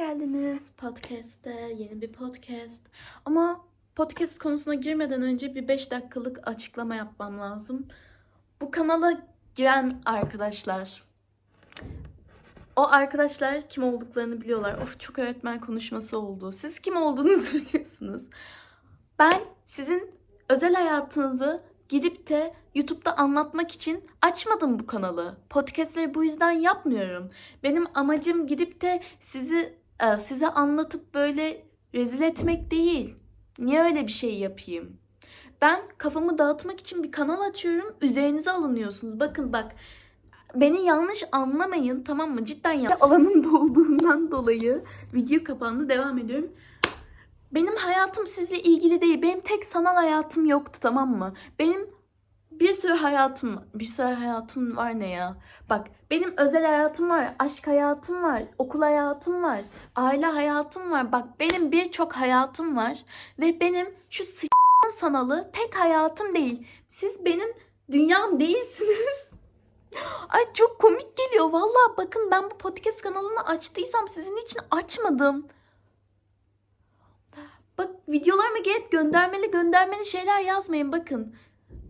geldiniz podcast'te. Yeni bir podcast. Ama podcast konusuna girmeden önce bir 5 dakikalık açıklama yapmam lazım. Bu kanala giren arkadaşlar. O arkadaşlar kim olduklarını biliyorlar. Of çok öğretmen konuşması oldu. Siz kim olduğunuzu biliyorsunuz. Ben sizin özel hayatınızı gidip de YouTube'da anlatmak için açmadım bu kanalı. Podcast'leri bu yüzden yapmıyorum. Benim amacım gidip de sizi size anlatıp böyle rezil etmek değil. Niye öyle bir şey yapayım? Ben kafamı dağıtmak için bir kanal açıyorum. Üzerinize alınıyorsunuz. Bakın bak beni yanlış anlamayın tamam mı? Cidden ya. Alanım dolduğundan dolayı video kapandı. Devam ediyorum. Benim hayatım sizle ilgili değil. Benim tek sanal hayatım yoktu tamam mı? Benim bir sürü hayatım, bir sürü hayatım var ne ya? Bak benim özel hayatım var, aşk hayatım var, okul hayatım var, aile hayatım var. Bak benim birçok hayatım var ve benim şu s*** sanalı tek hayatım değil. Siz benim dünyam değilsiniz. Ay çok komik geliyor. Vallahi bakın ben bu podcast kanalını açtıysam sizin için açmadım. Bak videolarıma gelip göndermeli göndermeli şeyler yazmayın bakın.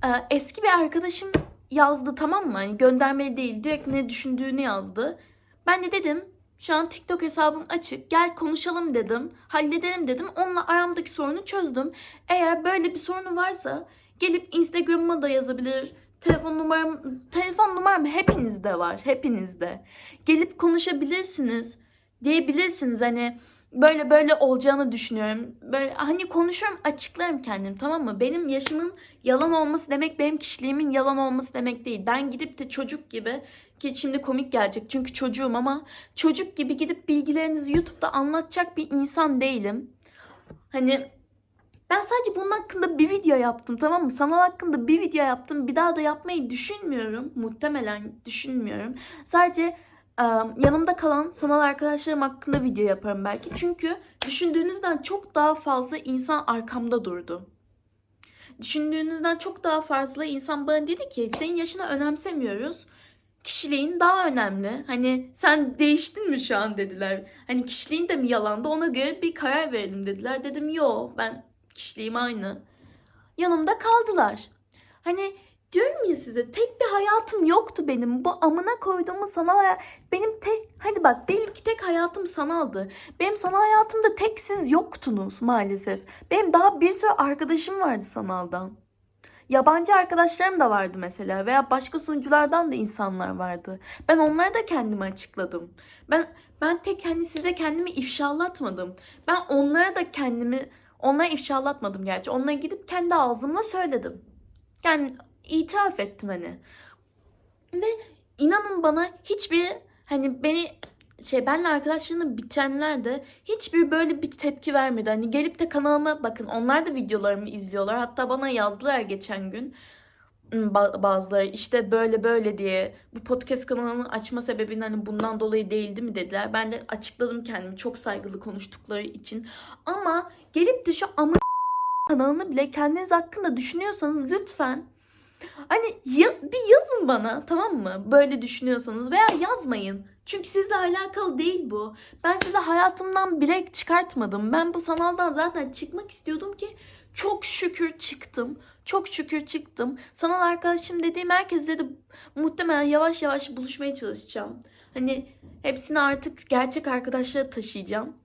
Ee, eski bir arkadaşım yazdı tamam mı? Hani göndermeli değil direkt ne düşündüğünü yazdı. Ben de dedim şu an TikTok hesabım açık. Gel konuşalım dedim. Halledelim dedim. Onunla aramdaki sorunu çözdüm. Eğer böyle bir sorunu varsa gelip Instagram'ıma da yazabilir. Telefon numaram telefon numaram hepinizde var. Hepinizde. Gelip konuşabilirsiniz. Diyebilirsiniz hani böyle böyle olacağını düşünüyorum. Böyle hani konuşurum açıklarım kendim tamam mı? Benim yaşımın yalan olması demek benim kişiliğimin yalan olması demek değil. Ben gidip de çocuk gibi ki şimdi komik gelecek çünkü çocuğum ama çocuk gibi gidip bilgilerinizi YouTube'da anlatacak bir insan değilim. Hani ben sadece bunun hakkında bir video yaptım tamam mı? Sanal hakkında bir video yaptım. Bir daha da yapmayı düşünmüyorum. Muhtemelen düşünmüyorum. Sadece yanımda kalan sanal arkadaşlarım hakkında video yaparım belki. Çünkü düşündüğünüzden çok daha fazla insan arkamda durdu. Düşündüğünüzden çok daha fazla insan bana dedi ki senin yaşını önemsemiyoruz. Kişiliğin daha önemli. Hani sen değiştin mi şu an dediler. Hani kişiliğin de mi yalandı ona göre bir karar verelim dediler. Dedim yo ben kişiliğim aynı. Yanımda kaldılar. Hani diyorum ya size tek bir hayatım yoktu benim. Bu amına koyduğumu hayat. Benim tek hadi bak diyelim ki tek hayatım sanaldı. Benim sanal hayatımda tek siz yoktunuz maalesef. Benim daha bir sürü arkadaşım vardı sanaldan. Yabancı arkadaşlarım da vardı mesela veya başka sunuculardan da insanlar vardı. Ben onları da kendime açıkladım. Ben ben tek hani size kendimi ifşalatmadım. Ben onlara da kendimi onlara ifşalatmadım gerçi. Onlara gidip kendi ağzımla söyledim. Yani itiraf ettim hani. Ve inanın bana hiçbir hani beni şey benle arkadaşlığını bitenler de hiçbir böyle bir tepki vermedi. Hani gelip de kanalıma bakın onlar da videolarımı izliyorlar. Hatta bana yazdılar geçen gün ba- bazıları işte böyle böyle diye bu podcast kanalını açma sebebin hani bundan dolayı değildi mi dediler. Ben de açıkladım kendimi çok saygılı konuştukları için. Ama gelip de şu ama kanalını bile kendiniz hakkında düşünüyorsanız lütfen hani ya- bir yazın bana tamam mı? Böyle düşünüyorsanız veya yazmayın. Çünkü sizle alakalı değil bu. Ben size hayatımdan bile çıkartmadım. Ben bu sanaldan zaten çıkmak istiyordum ki çok şükür çıktım. Çok şükür çıktım. Sanal arkadaşım dediğim herkesle de muhtemelen yavaş yavaş buluşmaya çalışacağım. Hani hepsini artık gerçek arkadaşlara taşıyacağım.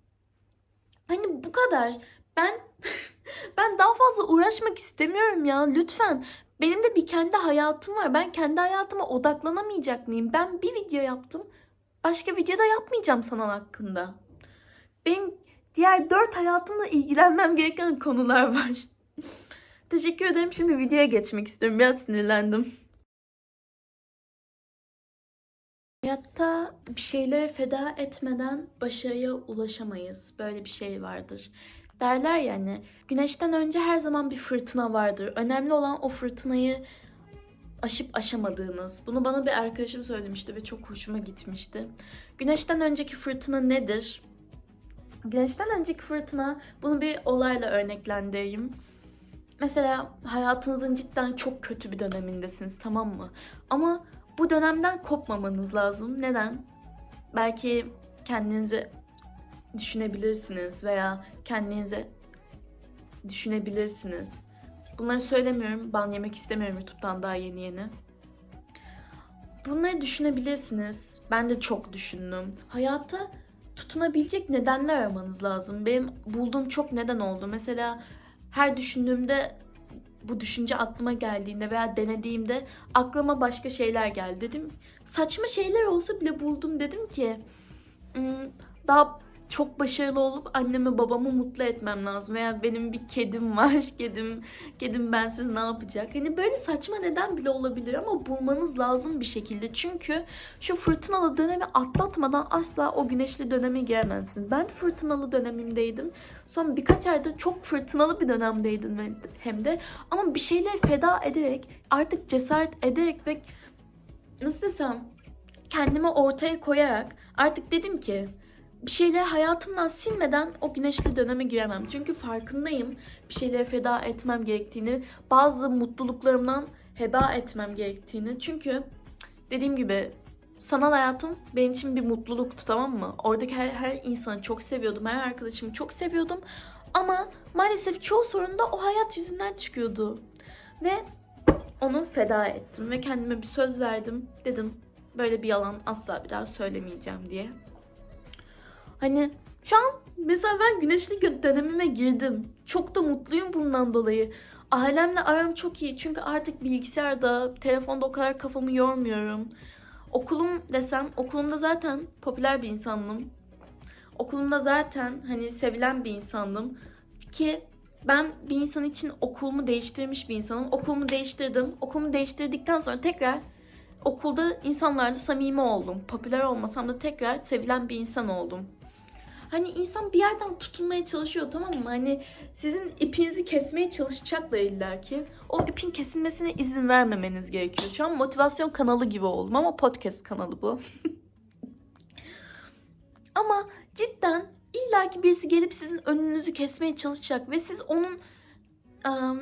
Hani bu kadar. Ben ben daha fazla uğraşmak istemiyorum ya. Lütfen. Benim de bir kendi hayatım var. Ben kendi hayatıma odaklanamayacak mıyım? Ben bir video yaptım. Başka videoda yapmayacağım sanal hakkında. Benim diğer dört hayatımla ilgilenmem gereken konular var. Teşekkür ederim. Şimdi videoya geçmek istiyorum. Biraz sinirlendim. Hayatta bir şeyleri feda etmeden başarıya ulaşamayız. Böyle bir şey vardır. Derler ya hani güneşten önce her zaman bir fırtına vardır. Önemli olan o fırtınayı aşıp aşamadığınız. Bunu bana bir arkadaşım söylemişti ve çok hoşuma gitmişti. Güneşten önceki fırtına nedir? Güneşten önceki fırtına bunu bir olayla örneklendireyim. Mesela hayatınızın cidden çok kötü bir dönemindesiniz tamam mı? Ama bu dönemden kopmamanız lazım. Neden? Belki kendinizi düşünebilirsiniz veya kendinize düşünebilirsiniz. Bunları söylemiyorum. Ban yemek istemiyorum YouTube'dan daha yeni yeni. Bunları düşünebilirsiniz. Ben de çok düşündüm. Hayatta tutunabilecek nedenler aramanız lazım. Benim bulduğum çok neden oldu. Mesela her düşündüğümde bu düşünce aklıma geldiğinde veya denediğimde aklıma başka şeyler geldi. Dedim saçma şeyler olsa bile buldum. Dedim ki "Hmm, daha çok başarılı olup annemi babamı mutlu etmem lazım. Veya benim bir kedim var. Kedim kedim bensiz ne yapacak? Hani böyle saçma neden bile olabilir ama bulmanız lazım bir şekilde. Çünkü şu fırtınalı dönemi atlatmadan asla o güneşli döneme giremezsiniz. Ben de fırtınalı dönemimdeydim. Son birkaç ayda çok fırtınalı bir dönemdeydim hem de. Ama bir şeyleri feda ederek, artık cesaret ederek ve nasıl desem kendimi ortaya koyarak artık dedim ki bir şeyleri hayatımdan silmeden o güneşli döneme giremem. Çünkü farkındayım bir şeyleri feda etmem gerektiğini, bazı mutluluklarımdan heba etmem gerektiğini. Çünkü dediğim gibi sanal hayatım benim için bir mutluluktu tamam mı? Oradaki her, her insanı çok seviyordum, her arkadaşımı çok seviyordum. Ama maalesef çoğu sorun da o hayat yüzünden çıkıyordu. Ve onu feda ettim ve kendime bir söz verdim. Dedim böyle bir yalan asla bir daha söylemeyeceğim diye. Hani şu an mesela ben güneşli dönemime girdim. Çok da mutluyum bundan dolayı. Ailemle aram çok iyi çünkü artık bilgisayarda, telefonda o kadar kafamı yormuyorum. Okulum desem, okulumda zaten popüler bir insandım. Okulumda zaten hani sevilen bir insandım. Ki ben bir insan için okulumu değiştirmiş bir insanım. Okulumu değiştirdim. Okulumu değiştirdikten sonra tekrar okulda insanlarla samimi oldum. Popüler olmasam da tekrar sevilen bir insan oldum. Hani insan bir yerden tutunmaya çalışıyor tamam mı? Hani sizin ipinizi kesmeye çalışacaklar illaki. O ipin kesilmesine izin vermemeniz gerekiyor. Şu an motivasyon kanalı gibi oldum ama podcast kanalı bu. ama cidden illaki birisi gelip sizin önünüzü kesmeye çalışacak ve siz onun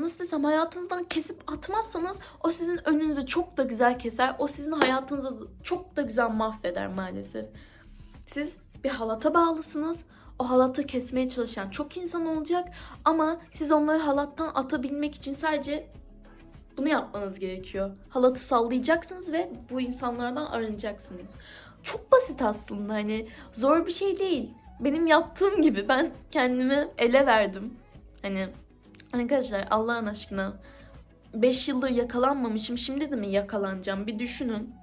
nasıl desem hayatınızdan kesip atmazsanız o sizin önünüzü çok da güzel keser. O sizin hayatınızı çok da güzel mahveder maalesef. Siz bir halata bağlısınız. O halatı kesmeye çalışan çok insan olacak ama siz onları halattan atabilmek için sadece bunu yapmanız gerekiyor. Halatı sallayacaksınız ve bu insanlardan arınacaksınız. Çok basit aslında hani zor bir şey değil. Benim yaptığım gibi ben kendimi ele verdim. Hani arkadaşlar Allah'ın aşkına 5 yıldır yakalanmamışım şimdi de mi yakalanacağım bir düşünün.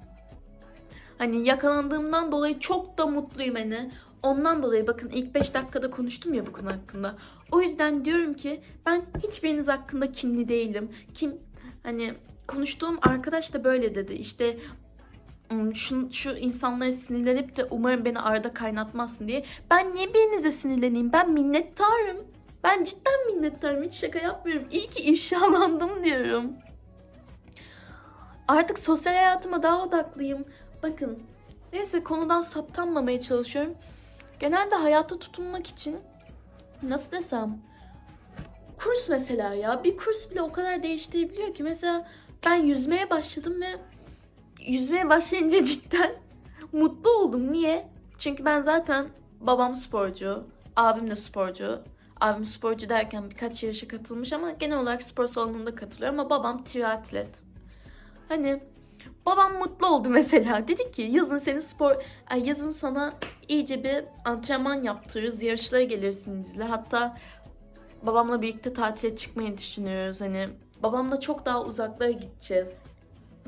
Hani yakalandığımdan dolayı çok da mutluyum hani. Ondan dolayı bakın ilk 5 dakikada konuştum ya bu konu hakkında. O yüzden diyorum ki ben hiçbiriniz hakkında kinli değilim. Kim hani konuştuğum arkadaş da böyle dedi. İşte "Hmm, şu, şu insanlara sinirlenip de umarım beni arada kaynatmazsın diye. Ben niye birinize sinirleneyim? Ben minnettarım. Ben cidden minnettarım. Hiç şaka yapmıyorum. İyi ki ifşalandım diyorum. Artık sosyal hayatıma daha odaklıyım. Bakın neyse konudan saptanmamaya çalışıyorum. Genelde hayata tutunmak için nasıl desem kurs mesela ya bir kurs bile o kadar değiştirebiliyor ki mesela ben yüzmeye başladım ve yüzmeye başlayınca cidden mutlu oldum. Niye? Çünkü ben zaten babam sporcu, abim de sporcu. Abim sporcu derken birkaç yarışa katılmış ama genel olarak spor salonunda katılıyor ama babam triatlet. Hani babam mutlu oldu mesela. Dedi ki yazın seni spor, yazın sana iyice bir antrenman yaptırırız. Yarışlara gelirsin bizle. Hatta babamla birlikte tatile çıkmayı düşünüyoruz. Hani babamla çok daha uzaklara gideceğiz.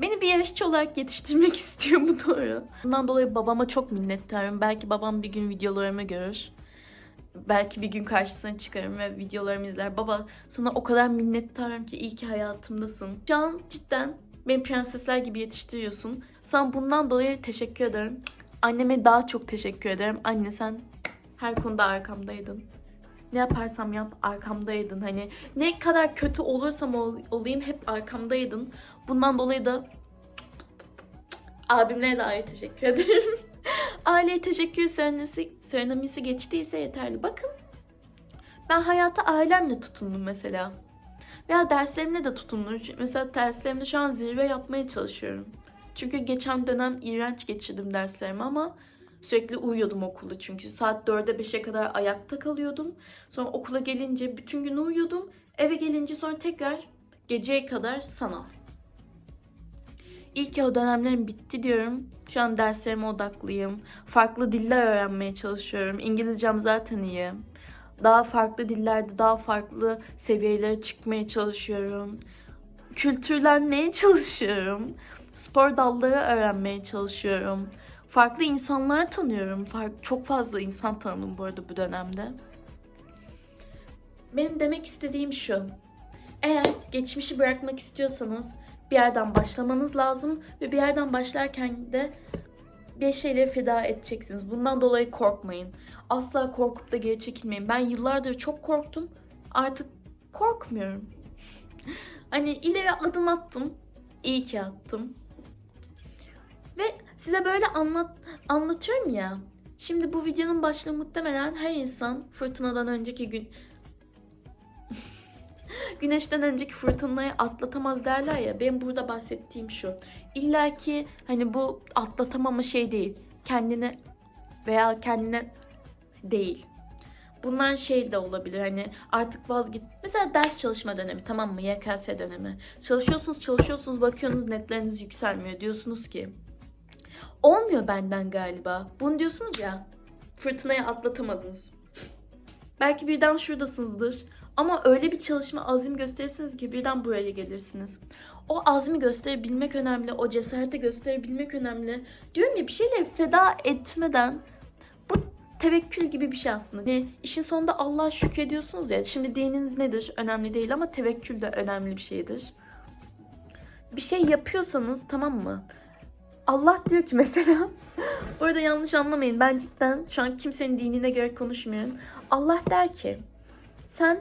Beni bir yarışçı olarak yetiştirmek istiyor bu doğru. Bundan dolayı babama çok minnettarım. Belki babam bir gün videolarımı görür. Belki bir gün karşısına çıkarım ve videolarımı izler. Baba sana o kadar minnettarım ki iyi ki hayatımdasın. Şu an cidden beni prensesler gibi yetiştiriyorsun. Sana bundan dolayı teşekkür ederim. Anneme daha çok teşekkür ederim. Anne sen her konuda arkamdaydın. Ne yaparsam yap arkamdaydın. Hani ne kadar kötü olursam ol- olayım hep arkamdaydın. Bundan dolayı da abimlere de ayrı teşekkür ederim. Aileye teşekkür serenisi, serenamisi geçtiyse yeterli. Bakın ben hayata ailemle tutundum mesela. Veya derslerimle de tutundum. Mesela derslerimde şu an zirve yapmaya çalışıyorum. Çünkü geçen dönem iğrenç geçirdim derslerimi ama Sürekli uyuyordum okulda çünkü. Saat 4'e 5'e kadar ayakta kalıyordum. Sonra okula gelince bütün gün uyuyordum. Eve gelince sonra tekrar geceye kadar sanal. İyi ki o dönemlerim bitti diyorum. Şu an derslerime odaklıyım. Farklı diller öğrenmeye çalışıyorum. İngilizcem zaten iyi. Daha farklı dillerde daha farklı seviyelere çıkmaya çalışıyorum. Kültürlenmeye çalışıyorum. Spor dalları öğrenmeye çalışıyorum. Farklı insanlar tanıyorum. Çok fazla insan tanıdım bu arada bu dönemde. Benim demek istediğim şu. Eğer geçmişi bırakmak istiyorsanız bir yerden başlamanız lazım ve bir yerden başlarken de bir şeyleri feda edeceksiniz. Bundan dolayı korkmayın. Asla korkup da geri çekilmeyin. Ben yıllardır çok korktum. Artık korkmuyorum. hani ileri adım attım. İyi ki attım. Ve size böyle anlat anlatıyorum ya. Şimdi bu videonun başlığı muhtemelen her insan fırtınadan önceki gün güneşten önceki fırtınayı atlatamaz derler ya. Benim burada bahsettiğim şu. İlla ki hani bu atlatamama şey değil. Kendine veya kendine değil. Bunlar şey de olabilir hani artık vazgeç. Mesela ders çalışma dönemi tamam mı? YKS dönemi. Çalışıyorsunuz çalışıyorsunuz bakıyorsunuz netleriniz yükselmiyor. Diyorsunuz ki olmuyor benden galiba. Bunu diyorsunuz ya fırtınayı atlatamadınız. Belki birden şuradasınızdır. Ama öyle bir çalışma azim gösterirsiniz ki birden buraya gelirsiniz. O azmi gösterebilmek önemli, o cesareti gösterebilmek önemli. Diyorum ya bir şeyleri feda etmeden bu tevekkül gibi bir şey aslında. Yani işin sonunda Allah'a şükrediyorsunuz ya. Şimdi dininiz nedir? Önemli değil ama tevekkül de önemli bir şeydir. Bir şey yapıyorsanız tamam mı? Allah diyor ki mesela bu arada yanlış anlamayın. Ben cidden şu an kimsenin dinine göre konuşmuyorum. Allah der ki sen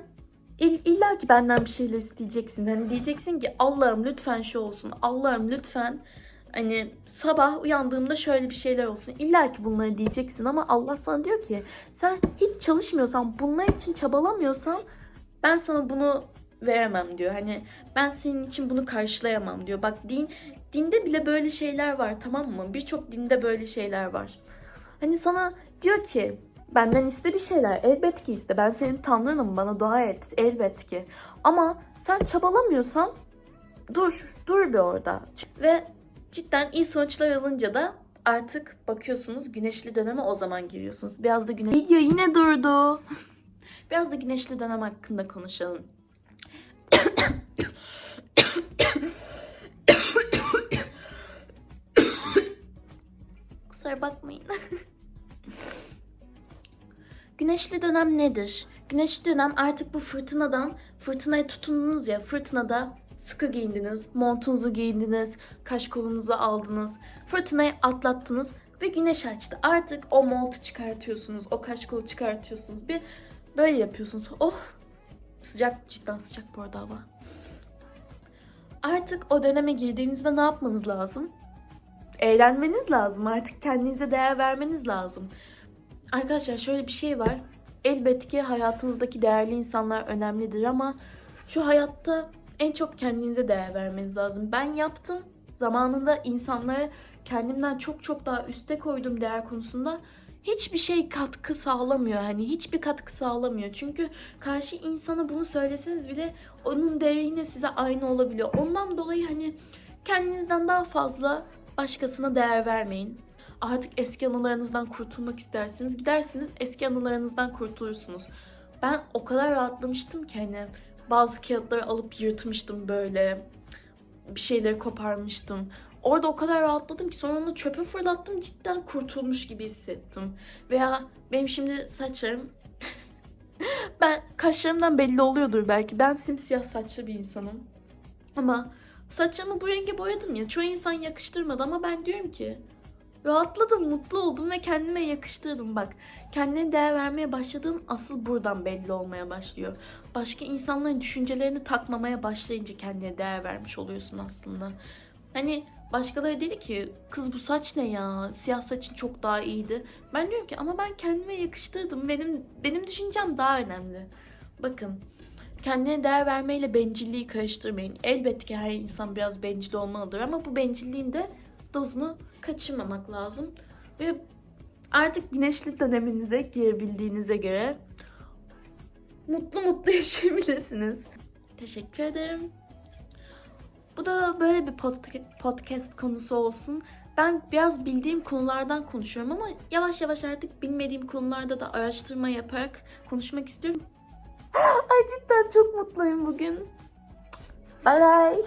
İlla ki benden bir şeyler isteyeceksin. Hani diyeceksin ki Allah'ım lütfen şu olsun. Allah'ım lütfen hani sabah uyandığımda şöyle bir şeyler olsun. İlla ki bunları diyeceksin ama Allah sana diyor ki sen hiç çalışmıyorsan, bunlar için çabalamıyorsan ben sana bunu veremem diyor. Hani ben senin için bunu karşılayamam diyor. Bak din dinde bile böyle şeyler var tamam mı? Birçok dinde böyle şeyler var. Hani sana diyor ki Benden iste bir şeyler. Elbet ki iste. Ben senin tanrınım. Bana dua et. Elbet ki. Ama sen çabalamıyorsan dur. Dur bir orada. Ve cidden iyi sonuçlar alınca da artık bakıyorsunuz güneşli döneme o zaman giriyorsunuz. Biraz da güneş... Video yine durdu. Biraz da güneşli dönem hakkında konuşalım. Kusura bakmayın. Güneşli dönem nedir? Güneşli dönem artık bu fırtınadan, fırtınaya tutundunuz ya, fırtınada sıkı giyindiniz, montunuzu giyindiniz, kaş kolunuzu aldınız, fırtınayı atlattınız ve güneş açtı. Artık o montu çıkartıyorsunuz, o kaş kolu çıkartıyorsunuz. Bir böyle yapıyorsunuz. Oh! Sıcak, cidden sıcak bu arada hava. Artık o döneme girdiğinizde ne yapmanız lazım? Eğlenmeniz lazım. Artık kendinize değer vermeniz lazım. Arkadaşlar şöyle bir şey var. Elbette ki hayatınızdaki değerli insanlar önemlidir ama şu hayatta en çok kendinize değer vermeniz lazım. Ben yaptım. Zamanında insanlara kendimden çok çok daha üste koydum değer konusunda. Hiçbir şey katkı sağlamıyor. Hani hiçbir katkı sağlamıyor. Çünkü karşı insana bunu söyleseniz bile onun değeri yine size aynı olabiliyor. Ondan dolayı hani kendinizden daha fazla başkasına değer vermeyin artık eski anılarınızdan kurtulmak istersiniz. Gidersiniz eski anılarınızdan kurtulursunuz. Ben o kadar rahatlamıştım ki hani bazı kağıtları alıp yırtmıştım böyle. Bir şeyleri koparmıştım. Orada o kadar rahatladım ki sonra onu çöpe fırlattım cidden kurtulmuş gibi hissettim. Veya benim şimdi saçlarım ben kaşlarımdan belli oluyordur belki. Ben simsiyah saçlı bir insanım. Ama saçımı bu renge boyadım ya. Çoğu insan yakıştırmadı ama ben diyorum ki Rahatladım, mutlu oldum ve kendime yakıştırdım bak. Kendine değer vermeye başladığın asıl buradan belli olmaya başlıyor. Başka insanların düşüncelerini takmamaya başlayınca kendine değer vermiş oluyorsun aslında. Hani başkaları dedi ki kız bu saç ne ya? Siyah saçın çok daha iyiydi. Ben diyorum ki ama ben kendime yakıştırdım. Benim benim düşüncem daha önemli. Bakın kendine değer vermeyle bencilliği karıştırmayın. Elbette ki her insan biraz bencil olmalıdır ama bu bencilliğin de dozunu kaçırmamak lazım. Ve Artık güneşli döneminize girebildiğinize göre mutlu mutlu yaşayabilirsiniz. Teşekkür ederim. Bu da böyle bir podca- podcast konusu olsun. Ben biraz bildiğim konulardan konuşuyorum ama yavaş yavaş artık bilmediğim konularda da araştırma yaparak konuşmak istiyorum. Ay cidden çok mutluyum bugün. Bye bye.